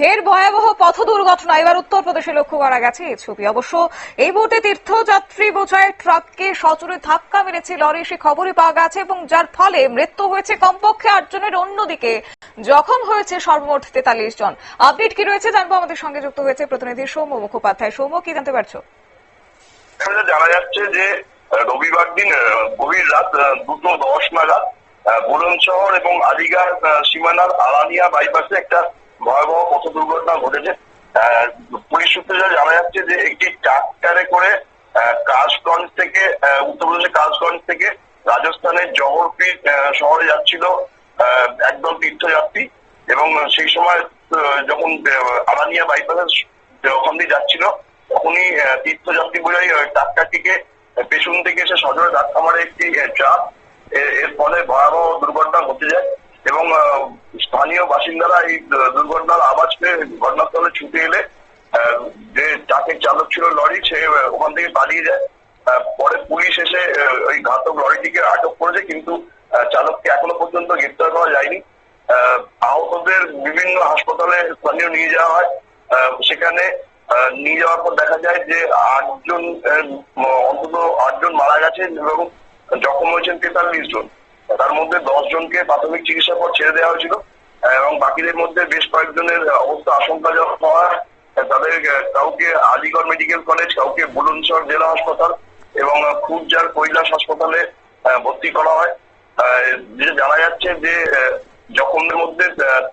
ফের ভয়াবহ পথ দুর্ঘটনা। এবার উত্তরপ্রদেশে লক্ষ্য করা গেছে এই ছবি। অবশ্য এই মুহূর্তে তীর্থযাত্রী বোঝায় ট্রাককে সচরে ধাক্কা মেরেছে লরি সে খবরই পাওয়া গেছে এবং যার ফলে মৃত্যু হয়েছে কমপক্ষে আটজনের। অন্যদিকে জখম হয়েছে সর্বমোট তেতাল্লিশ জন। আপডেট কি রয়েছে জানব আমাদের সঙ্গে যুক্ত হয়েছে প্রতিনিধি সৌম্য মুখোপাধ্যায়। সৌম্য কি জানতে পারছ? জানা যাচ্ছে যে রবিবার দিন গভীর রাত দুটো দশ নাগাদ বুলন্দশহর এবং আলিগড় আহ, সীমানার আলানিয়া বাইপাসে একটা ভয়াবহ পথ দুর্ঘটনা ঘটেছে। পুলিশ সূত্রে যা জানা যাচ্ছে যে একটি ট্রাক্টরে করে কাশগঞ্জ থেকে উত্তরপ্রদেশের কাশগঞ্জ থেকে রাজস্থানের জহরপীর শহরে যাচ্ছিল একদল তীর্থযাত্রী এবং সেই সময় যখন আলানিয়া বাইপাসের ওখান দিয়ে যাচ্ছিল তখনই তীর্থযাত্রী আহ, ট্রাক্টরটিকে পেছন থেকে এসে সজোরে ধাক্কা মারে একটি ট্রাক। এর ফলে ভয়াবহ দুর্ঘটনা ঘটে যায় এবং স্থানীয় বাসিন্দারা এই দুর্ঘটনার আওয়াজ পেয়ে ঘটনাস্থলে ছুটে এলে যে ট্রাকের চালক ছিল লরি, সে ওখান থেকে পালিয়ে যায়। পরে পুলিশ এসে ওই ঘাতক লরিটিকে আটক করেছে, কিন্তু চালককে এখনও পর্যন্ত গ্রেপ্তার করা যায়নি। আহতদের বিভিন্ন হাসপাতালে স্থানীয় নিয়ে যাওয়া হয়। সেখানে নিয়ে যাওয়ার পর দেখা যায় যে আটজন অন্তত আটজন মারা গেছে এবং জখম হয়েছেন তেতাল্লিশ জন। তার মধ্যে দশ জনকে প্রাথমিক চিকিৎসার পর ছেড়ে দেওয়া হয়েছিল এবং বাকিদের মধ্যে বেশ কয়েকজনের অবস্থা আশঙ্কাজনক হওয়ায় তাদের কাউকে আলিগড় মেডিকেল কলেজ কাউকে বুলন্দশহর জেলা হাসপাতাল এবং আহ, খুরজার কৈলাস হাসপাতালে ভর্তি করা হয়। যে জানা যাচ্ছে যে জখমদের মধ্যে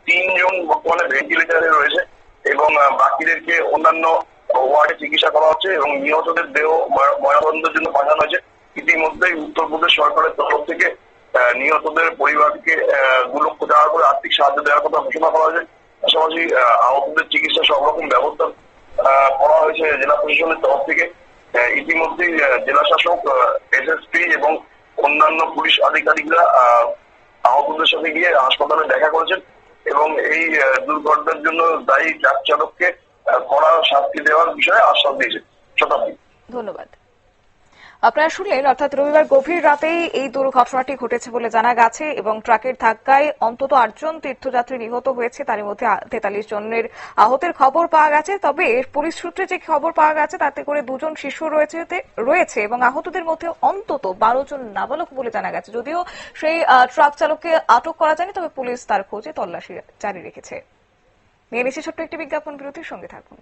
তিনজন বর্তমানে ভেন্টিলেটারে রয়েছে এবং বাকিদেরকে অন্যান্য ওয়ার্ডে চিকিৎসা করা হচ্ছে এবং নিহতদের দেহ ময়- ময়নাতদন্তের জন্য পাঠানো হয়েছে। ইতিমধ্যেই উত্তরপ্রদেশ সরকারের তরফ থেকে নিহতদের পরিবারকে আহ, দু লক্ষ করে আর্থিক সাহায্য দেওয়ার কথা ঘোষণা করা হয়েছে। পাশাপাশি আহতদের চিকিৎসা সব রকম ব্যবস্থা করা হয়েছে জেলা প্রশাসনের তরফ থেকে। আহ, জেলা শাসক এসএসপি এবং অন্যান্য পুলিশ আধিকারিকরা আহ, আহতদের সাথে গিয়ে হাসপাতালে দেখা করেছেন এবং এই দুর্ঘটনার জন্য দায়ী ট্রাক চালককে কড়া শাস্তি দেওয়ার বিষয়ে আশ্বাস দিয়েছে শতাব্দী। ধন্যবাদ। আপনারা শুনলেন, অর্থাৎ রবিবার গভীর রাতেই এই দুর্ঘটনাটি ঘটেছে বলে জানা গেছে এবং ট্রাকের ধাক্কায় অন্তত আটজন তীর্থযাত্রী নিহত হয়েছে। তার মধ্যে তেতাল্লিশ জনের আহতের খবর পাওয়া গেছে। তবে পুলিশ সূত্রে যে খবর পাওয়া গেছে, তাতে করে দুজন শিশু রয়েছে রয়েছে এবং আহতদের মধ্যে অন্তত বারো জন নাবালক বলে জানা গেছে। যদিও সেই ট্রাক চালককে আটক করা যায়নি, তবে পুলিশ তার খোঁজে তল্লাশি জারি রেখেছে। নিয়ে নিচ্ছে ছোট্ট একটি বিজ্ঞাপন বিরতির সঙ্গে থাকুন।